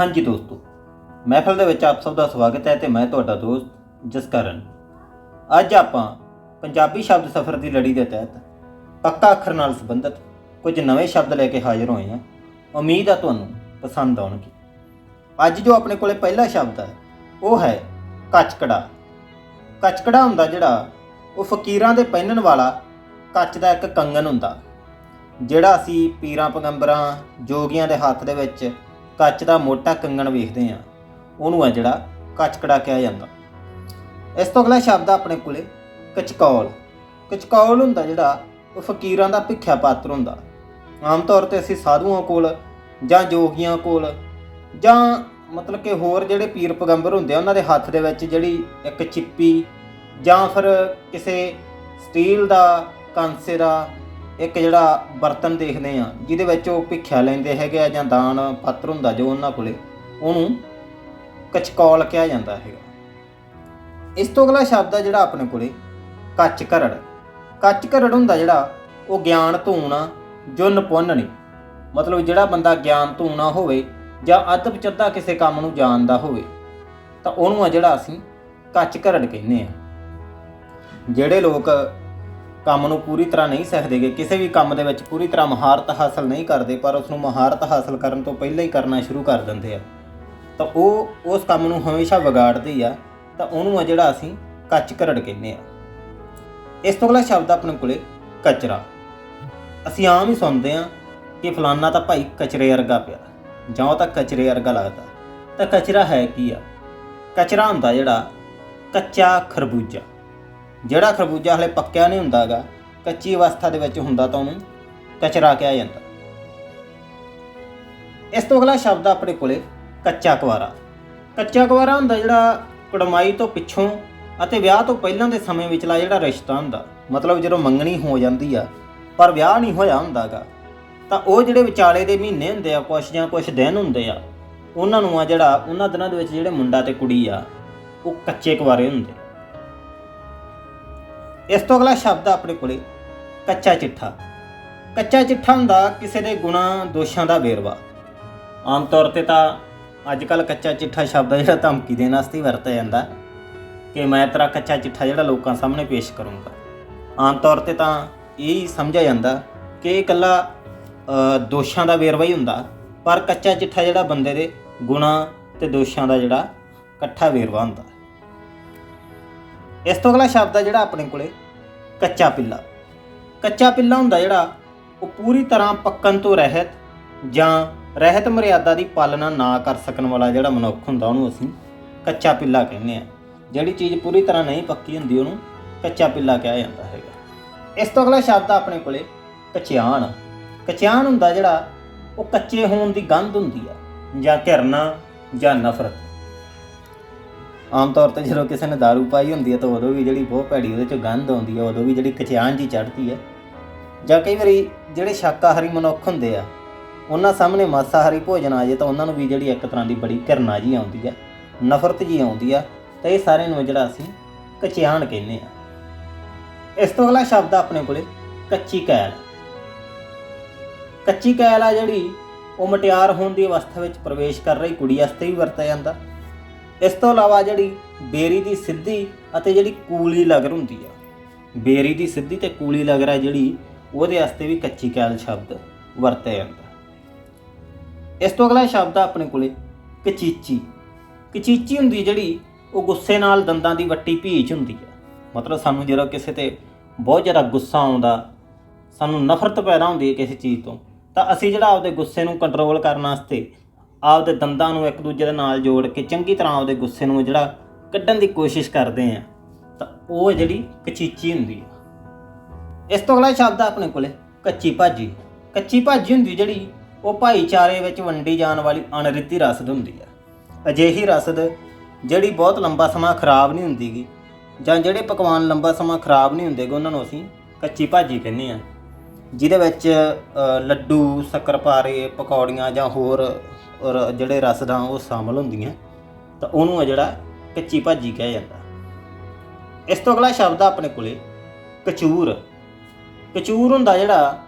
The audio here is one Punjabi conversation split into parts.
ਹਾਂਜੀ ਦੋਸਤੋ, ਮਹਿਫਲ ਦੇ ਵਿੱਚ ਆਪ ਸਭ ਦਾ ਸਵਾਗਤ ਹੈ ਤੇ ਮੈਂ ਤੁਹਾਡਾ ਦੋਸਤ ਜਸਕਰਨ। ਅੱਜ ਆਪਾਂ ਪੰਜਾਬੀ ਸ਼ਬਦ ਸਫ਼ਰ ਦੀ ਲੜੀ ਦੇ ਤਹਿਤ ਪੱਕਾ ਅੱਖਰ ਨਾਲ ਸੰਬੰਧਿਤ ਕੁਝ ਨਵੇਂ ਸ਼ਬਦ ਲੈ ਕੇ ਹਾਜ਼ਰ ਹੋਏ ਹਾਂ। ਉਮੀਦ ਹੈ ਤੁਹਾਨੂੰ ਪਸੰਦ ਆਉਣਗੇ। ਅੱਜ ਜੋ ਆਪਣੇ ਕੋਲੇ ਪਹਿਲਾ ਸ਼ਬਦ ਹੈ, ਉਹ ਹੈ ਕਚਕੜਾ। ਕਚਕੜਾ ਹੁੰਦਾ ਜਿਹੜਾ ਉਹ ਫਕੀਰਾਂ ਦੇ ਪਹਿਨਣ ਵਾਲਾ ਕੱਚ ਦਾ ਇੱਕ ਕੰਗਨ ਹੁੰਦਾ, ਜਿਹੜਾ ਅਸੀਂ ਪੀਰਾਂ, ਪੈਗੰਬਰਾਂ, ਜੋਗੀਆਂ ਦੇ ਹੱਥ ਦੇ ਵਿੱਚ ਕੱਚ ਦਾ ਮੋਟਾ ਕੰਗਣ ਵੇਖਦੇ ਆ ਉਹਨੂੰ ਆ ਜਿਹੜਾ ਕੱਚਕੜਾ ਕਿਹਾ ਜਾਂਦਾ। ਇਸ ਤੋਂ ਅਗਲਾ ਸ਼ਬਦ ਆ ਆਪਣੇ ਕੋਲੇ, ਕਚਕੌਲ। ਕਚਕੌਲ ਹੁੰਦਾ ਜਿਹੜਾ ਉਹ ਫਕੀਰਾਂ ਦਾ ਭਿੱਖਿਆ ਪਾਤਰ ਹੁੰਦਾ। ਆਮ ਤੌਰ ਤੇ ਅਸੀਂ ਸਾਧੂਆਂ ਕੋਲ ਜਾਂ ਜੋਗੀਆਂ ਕੋਲ ਜਾਂ ਮਤਲਬ ਕਿ ਹੋਰ ਜਿਹੜੇ ਪੀਰ ਪਗੰਬਰ ਹੁੰਦੇ ਆ, ਉਹਨਾਂ ਦੇ ਹੱਥ ਦੇ ਵਿੱਚ ਜਿਹੜੀ ਇੱਕ ਚਿੱਪੀ ਜਾਂ ਫਿਰ ਕਿਸੇ ਸਟੀਲ ਦਾ, ਕਾਂਸੇ ਦਾ ਇੱਕ ਜਿਹੜਾ ਬਰਤਨ ਦੇਖਦੇ ਆ ਜਿਹਦੇ ਵਿੱਚ ਉਹ ਭਿੱਖਿਆ ਲੈਂਦੇ ਹੈਗੇ ਆ ਜਾਂ ਦਾਨ ਪਾਤਰ ਹੁੰਦਾ ਜੋ ਉਹਨਾਂ ਕੋਲੇ, ਉਹਨੂੰ ਕਚਕੌਲ ਕਿਹਾ ਜਾਂਦਾ ਹੈਗਾ। ਇਸ ਤੋਂ ਅਗਲਾ ਸ਼ਬਦ ਆ ਜਿਹੜਾ ਆਪਣੇ ਕੋਲੇ, ਕੱਚ ਘਰੜ। ਕੱਚ ਘਰੜ ਹੁੰਦਾ ਜਿਹੜਾ, ਉਹ ਗਿਆਨ ਧੂਣਾ ਜੋ ਨਿਪੁੰਨ ਨਹੀਂ ਮਤਲਬ ਜਿਹੜਾ ਬੰਦਾ ਗਿਆਨ ਧੂਣਾ ਹੋਵੇ ਜਾਂ ਅਦਬ ਚੱਦਾ ਕਿਸੇ ਕੰਮ ਨੂੰ ਜਾਣਦਾ ਹੋਵੇ, ਤਾਂ ਉਹਨੂੰ ਆ ਜਿਹੜਾ ਅਸੀਂ ਕੱਚ ਘਰੜ ਕਹਿੰਦੇ ਆ। ਜਿਹੜੇ ਲੋਕ ਕੰਮ ਨੂੰ ਪੂਰੀ ਤਰ੍ਹਾਂ ਨਹੀਂ ਸਿੱਖਦੇਗੇ ਕਿਸੇ ਵੀ ਕੰਮ ਦੇ ਵਿੱਚ ਪੂਰੀ ਤਰ੍ਹਾਂ ਮਹਾਰਤ ਹਾਸਲ ਨਹੀਂ ਕਰਦੇ, ਪਰ ਉਸ ਨੂੰ ਮਹਾਰਤ ਹਾਸਲ ਕਰਨ ਤੋਂ ਪਹਿਲਾਂ ਹੀ ਕਰਨਾ ਸ਼ੁਰੂ ਕਰ ਦਿੰਦੇ ਆ। ਤਾਂ ਉਹ ਉਸ ਕੰਮ ਨੂੰ ਹਮੇਸ਼ਾ ਵਿਗਾੜਦੀ ਆ, ਤਾਂ ਉਹਨੂੰ ਆ ਜਿਹੜਾ ਅਸੀਂ ਕੱਚ ਘਰੜ ਕਹਿੰਦੇ ਆ। ਇਸ ਤੋਂ ਅਗਲਾ ਸ਼ਬਦ ਆਪਣੇ ਕੋਲੇ, ਕਚਰਾ। ਅਸੀਂ ਆਮ ਹੀ ਸੁਣਦੇ ਆ ਕਿ ਫਲਾਨਾ ਤਾਂ ਭਾਈ ਕਚਰੇ ਵਰਗਾ ਪਿਆ, ਜਾਂ ਉਹ ਤਾਂ ਕਚਰੇ ਵਰਗਾ ਲੱਗਦਾ। ਤਾਂ ਕਚਰਾ ਹੈ ਕੀ ਆ? ਕਚਰਾ ਹੁੰਦਾ ਜਿਹੜਾ ਕੱਚਾ ਖਰਬੂਜਾ। ਜਿਹੜਾ ਖਰਬੂਜਾ ਹਲੇ ਪੱਕਿਆ ਨਹੀਂ ਹੁੰਦਾਗਾ, ਕੱਚੀ ਅਵਸਥਾ ਦੇ ਵਿੱਚ ਹੁੰਦਾ ਤਾਂ ਉਹਨੂੰ ਕਚਰਾ ਕਿਹਾ ਜਾਂਦਾ। ਇਸ ਤੋਂ ਅਗਲਾ ਸ਼ਬਦ ਆ ਆਪਣੇ ਕੋਲੇ ਕੱਚਾ ਕੁਵਾਰਾ ਕੱਚਾ ਕੁਵਾਰਾ ਹੁੰਦਾ ਜਿਹੜਾ ਕੜਮਾਈ ਤੋਂ ਪਿੱਛੋਂ ਅਤੇ ਵਿਆਹ ਤੋਂ ਪਹਿਲਾਂ ਦੇ ਸਮੇਂ ਵਿਚਲਾ ਜਿਹੜਾ ਰਿਸ਼ਤਾ ਹੁੰਦਾ, ਮਤਲਬ ਜਦੋਂ ਮੰਗਣੀ ਹੋ ਜਾਂਦੀ ਆ, ਪਰ ਵਿਆਹ ਨਹੀਂ ਹੋਇਆ ਹੁੰਦਾਗਾ, ਤਾਂ ਉਹ ਜਿਹੜੇ ਵਿਚਾਲੇ ਦੇ ਮਹੀਨੇ ਹੁੰਦੇ ਆ, ਕੁਛ ਜਾਂ ਕੁਛ ਦਿਨ ਹੁੰਦੇ ਆ, ਉਹਨਾਂ ਨੂੰ ਆ ਜਿਹੜਾ, ਉਹਨਾਂ ਦਿਨਾਂ ਦੇ ਵਿੱਚ ਜਿਹੜੇ ਮੁੰਡਾ ਤੇ ਕੁੜੀ ਆ, ਉਹ ਕੱਚੇ ਕੁਵਾਰੇ ਹੁੰਦੇ ਇਸ ਤੋਂ ਅਗਲਾ ਸ਼ਬਦ ਆ ਆਪਣੇ ਕੋਲੇ, ਕੱਚਾ ਚਿੱਠਾ। ਕੱਚਾ ਚਿੱਠਾ ਹੁੰਦਾ ਕਿਸੇ ਦੇ ਗੁਣਾ, ਦੋਸ਼ਾਂ ਦਾ ਵੇਰਵਾ। ਆਮ ਤੌਰ ਤੇ ਤਾਂ ਅੱਜ ਕੱਲ ਕੱਚਾ ਚਿੱਠਾ ਸ਼ਬਦ ਜਿਹੜਾ ਧਮਕੀ ਦੇਣ ਵਾਸਤੇ ਹੀ ਵਰਤਿਆ ਜਾਂਦਾ ਕਿ ਮੈਂ ਤੇਰਾ ਕੱਚਾ ਚਿੱਠਾ ਜਿਹੜਾ ਲੋਕਾਂ ਸਾਹਮਣੇ ਪੇਸ਼ ਕਰੂੰਗਾ। ਆਮ ਤੌਰ ਤੇ ਤਾਂ ਇਹ ਸਮਝਿਆ ਜਾਂਦਾ ਕਿ ਇਹ ਇਕੱਲਾ ਦੋਸ਼ਾਂ ਦਾ ਵੇਰਵਾ ਹੀ ਹੁੰਦਾ, ਪਰ ਕੱਚਾ ਚਿੱਠਾ ਜਿਹੜਾ ਬੰਦੇ ਦੇ ਗੁਣਾ ਤੇ ਦੋਸ਼ਾਂ ਦਾ ਜਿਹੜਾ ਇਕੱਠਾ ਵੇਰਵਾ ਹੁੰਦਾ। ਇਸ ਤੋਂ ਅਗਲਾ ਸ਼ਬਦ ਆ ਜਿਹੜਾ ਆਪਣੇ ਕੋਲੇ, ਕੱਚਾ ਪਿੱਲਾ। ਕੱਚਾ ਪਿੱਲਾ ਹੁੰਦਾ ਜਿਹੜਾ ਉਹ ਪੂਰੀ ਤਰ੍ਹਾਂ ਪੱਕਣ ਤੋਂ ਰਹਿਤ ਜਾਂ ਰਹਿਤ ਮਰਿਆਦਾ ਦੀ ਪਾਲਣਾ ਨਾ ਕਰ ਸਕਣ ਵਾਲਾ ਜਿਹੜਾ ਮਨੁੱਖ ਹੁੰਦਾ, ਉਹਨੂੰ ਅਸੀਂ ਕੱਚਾ ਪਿੱਲਾ ਕਹਿੰਦੇ ਆ। ਜਿਹੜੀ ਚੀਜ਼ ਪੂਰੀ ਤਰ੍ਹਾਂ ਨਹੀਂ ਪੱਕੀ ਹੁੰਦੀ, ਉਹਨੂੰ ਕੱਚਾ ਪਿੱਲਾ ਕਿਹਾ ਜਾਂਦਾ ਹੈਗਾ। ਇਸ ਤੋਂ ਅਗਲਾ ਸ਼ਬਦ ਆ ਆਪਣੇ ਕੋਲੇ, ਕਚਿਆਣ। ਕਚਿਆਣ ਹੁੰਦਾ ਜਿਹੜਾ ਉਹ ਕੱਚੇ ਹੋਣ ਦੀ ਗੰਧ ਹੁੰਦੀ ਆ, ਜਾਂ ਘਿਰਨਾ ਜਾਂ ਨਫ਼ਰਤ। ਆਮ ਤੌਰ ਤੇ ਜਦੋਂ ਕਿਸੇ ਨੇ दारू ਪਾਈ ਹੁੰਦੀ ਹੈ ਤਾਂ ਉਦੋਂ ਵੀ ਜਿਹੜੀ ਬਹੁਤ ਭੈੜੀ ਉਹਦੇ ਚੋਂ ਗੰਧ ਆਉਂਦੀ ਹੈ, ਉਦੋਂ ਵੀ ਜਿਹੜੀ ਕਚਿਆਨ ਜੀ ਚੜ੍ਹਦੀ ਹੈ। ਜਾਂ ਕਈ ਵਾਰੀ ਜਿਹੜੇ ਸ਼ਾਕਾਹਾਰੀ ਮਨੁੱਖ ਹੁੰਦੇ ਆ, ਉਹਨਾਂ ਸਾਹਮਣੇ ਮਾਸਾਹਾਰੀ ਭੋਜਨ ਆ ਜੇ ਤਾਂ ਉਹਨਾਂ ਨੂੰ ਵੀ ਜਿਹੜੀ ਇੱਕ ਤਰ੍ਹਾਂ ਦੀ ਬੜੀ ਘਿਰਨਾ ਜੀ ਆਉਂਦੀ ਆ ਨਫ਼ਰਤ ਜੀ ਆਉਂਦੀ ਆ, ਤਾਂ ਇਹ ਸਾਰੇ ਨੂੰ ਜਿਹੜਾ ਅਸੀਂ ਕਚਿਆਣ ਕਹਿੰਦੇ ਆ। ਇਸ ਤੋਂ ਅਗਲਾ ਸ਼ਬਦ ਆ ਆਪਣੇ ਕੋਲੇ, ਕੱਚੀ ਕੈਲ। ਕੱਚੀ ਕੈਲ ਆ ਜਿਹੜੀ ਉਹ ਮਟਿਆਰ ਹੋਣ ਦੀ ਅਵਸਥਾ ਵਿੱਚ ਪ੍ਰਵੇਸ਼ ਕਰ ਰਹੀ, ਕੁੜੀ ਵਾਸਤੇ ਵੀ ਵਰਤਿਆ ਜਾਂਦਾ। ਇਸ ਤੋਂ ਇਲਾਵਾ ਜਿਹੜੀ ਬੇਰੀ ਦੀ ਸਿੱਧੀ ਅਤੇ ਜਿਹੜੀ ਕੂਲੀ ਲਗਰ ਹੁੰਦੀ ਆ, ਬੇਰੀ ਦੀ ਸਿੱਧੀ ਤੇ ਕੂਲੀ ਲਗਰ ਆ ਜਿਹੜੀ, ਉਹਦੇ ਵਾਸਤੇ ਵੀ ਕੱਚੀ ਕੈਲ ਸ਼ਬਦ ਵਰਤਿਆ ਜਾਂਦਾ। ਇਸ ਤੋਂ ਅਗਲਾ ਸ਼ਬਦ ਆ ਆਪਣੇ ਕੋਲੇ, ਕਚੀਚੀ। ਕਚੀਚੀ ਹੁੰਦੀ ਜਿਹੜੀ, ਉਹ ਗੁੱਸੇ ਨਾਲ ਦੰਦਾਂ ਦੀ ਵੱਟੀ ਭੀਚ ਹੁੰਦੀ ਆ। ਮਤਲਬ ਸਾਨੂੰ ਜਦੋਂ ਕਿਸੇ ਤੇ ਬਹੁਤ ਜ਼ਿਆਦਾ ਗੁੱਸਾ ਆਉਂਦਾ, ਸਾਨੂੰ ਨਫ਼ਰਤ ਪੈਦਾ ਹੁੰਦੀ ਹੈ ਕਿਸੇ ਚੀਜ਼ ਤੋਂ, ਤਾਂ ਅਸੀਂ ਜਿਹੜਾ ਆਪਦੇ ਗੁੱਸੇ ਨੂੰ ਕੰਟਰੋਲ ਕਰਨ ਵਾਸਤੇ ਆਪਦੇ ਦੰਦਾਂ ਨੂੰ ਇੱਕ ਦੂਜੇ ਦੇ ਨਾਲ ਜੋੜ ਕੇ ਚੰਗੀ ਤਰ੍ਹਾਂ ਆਪਦੇ ਗੁੱਸੇ ਨੂੰ ਜਿਹੜਾ ਕੱਢਣ ਦੀ ਕੋਸ਼ਿਸ਼ ਕਰਦੇ ਆ, ਤਾਂ ਉਹ ਜਿਹੜੀ ਕਚੀਚੀ ਹੁੰਦੀ ਆ। ਇਸ ਤੋਂ ਅਗਲਾ ਸ਼ਬਦ ਆ ਆਪਣੇ ਕੋਲੇ, ਕੱਚੀ ਭਾਜੀ। ਕੱਚੀ ਭਾਜੀ ਹੁੰਦੀ ਜਿਹੜੀ ਉਹ ਭਾਈਚਾਰੇ ਵਿੱਚ ਵੰਡੀ ਜਾਣ ਵਾਲੀ ਅਣਰਿੱਤੀ ਰਸਦ ਹੁੰਦੀ ਆ। ਅਜਿਹੀ ਰਸਦ ਜਿਹੜੀ ਬਹੁਤ ਲੰਬਾ ਸਮਾਂ ਖਰਾਬ ਨਹੀਂ ਹੁੰਦੀਗੀ, ਜਾਂ ਜਿਹੜੇ ਪਕਵਾਨ ਲੰਬਾ ਸਮਾਂ ਖਰਾਬ ਨਹੀਂ ਹੁੰਦੇਗੇ, ਉਹਨਾਂ ਨੂੰ ਅਸੀਂ ਕੱਚੀ ਭਾਜੀ ਕਹਿੰਦੇ ਆ। ਜਿਹਦੇ ਵਿੱਚ ਲੱਡੂ ਸ਼ੱਕਰਪਾਰੇ ਪਕੌੜੀਆਂ ਜਾਂ ਹੋਰ ਜਿਹੜੇ ਰਸਦਾਂ ਉਹ ਸ਼ਾਮਲ ਹੁੰਦੀਆਂ, ਤਾਂ ਉਹਨੂੰ ਆ ਜਿਹੜਾ ਕੱਚੀ ਭਾਜੀ ਕਿਹਾ ਜਾਂਦਾ। ਇਸ ਤੋਂ ਅਗਲਾ ਸ਼ਬਦ ਆ ਆਪਣੇ ਕੋਲੇ, ਕਚੂਰ। ਕਚੂਰ ਹੁੰਦਾ ਜਿਹੜਾ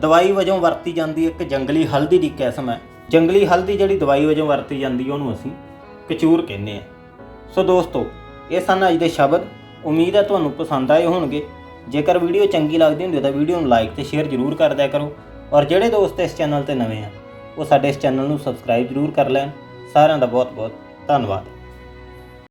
ਦਵਾਈ ਵਜੋਂ ਵਰਤੀ ਜਾਂਦੀ ਇੱਕ ਜੰਗਲੀ ਹਲਦੀ ਦੀ ਕਿਸਮ ਹੈ। ਜੰਗਲੀ ਹਲਦੀ ਜਿਹੜੀ ਦਵਾਈ ਵਜੋਂ ਵਰਤੀ ਜਾਂਦੀ ਉਹਨੂੰ ਅਸੀਂ ਕਚੂਰ ਕਹਿੰਦੇ ਆ। ਸੋ ਦੋਸਤੋ, ਇਹ ਸਨ ਅੱਜ ਦੇ ਸ਼ਬਦ। ਉਮੀਦ ਹੈ ਤੁਹਾਨੂੰ ਪਸੰਦ ਆਏ ਹੋਣਗੇ। ਜੇਕਰ ਵੀਡੀਓ ਚੰਗੀ ਲੱਗਦੀ ਹੁੰਦੀ ਤਾਂ ਵੀਡੀਓ ਨੂੰ ਲਾਈਕ ਤੇ ਸ਼ੇਅਰ ਜ਼ਰੂਰ ਕਰ ਦਿਆ ਕਰੋ। ਔਰ ਜਿਹੜੇ ਦੋਸਤ ਇਸ ਚੈਨਲ ਤੇ ਨਵੇਂ ਆ, ਉਹ ਸਾਡੇ ਇਸ ਚੈਨਲ ਨੂੰ ਸਬਸਕ੍ਰਾਈਬ ਜ਼ਰੂਰ ਕਰ ਲੈਣ। ਸਾਰਿਆਂ ਦਾ ਬਹੁਤ ਬਹੁਤ ਧੰਨਵਾਦ।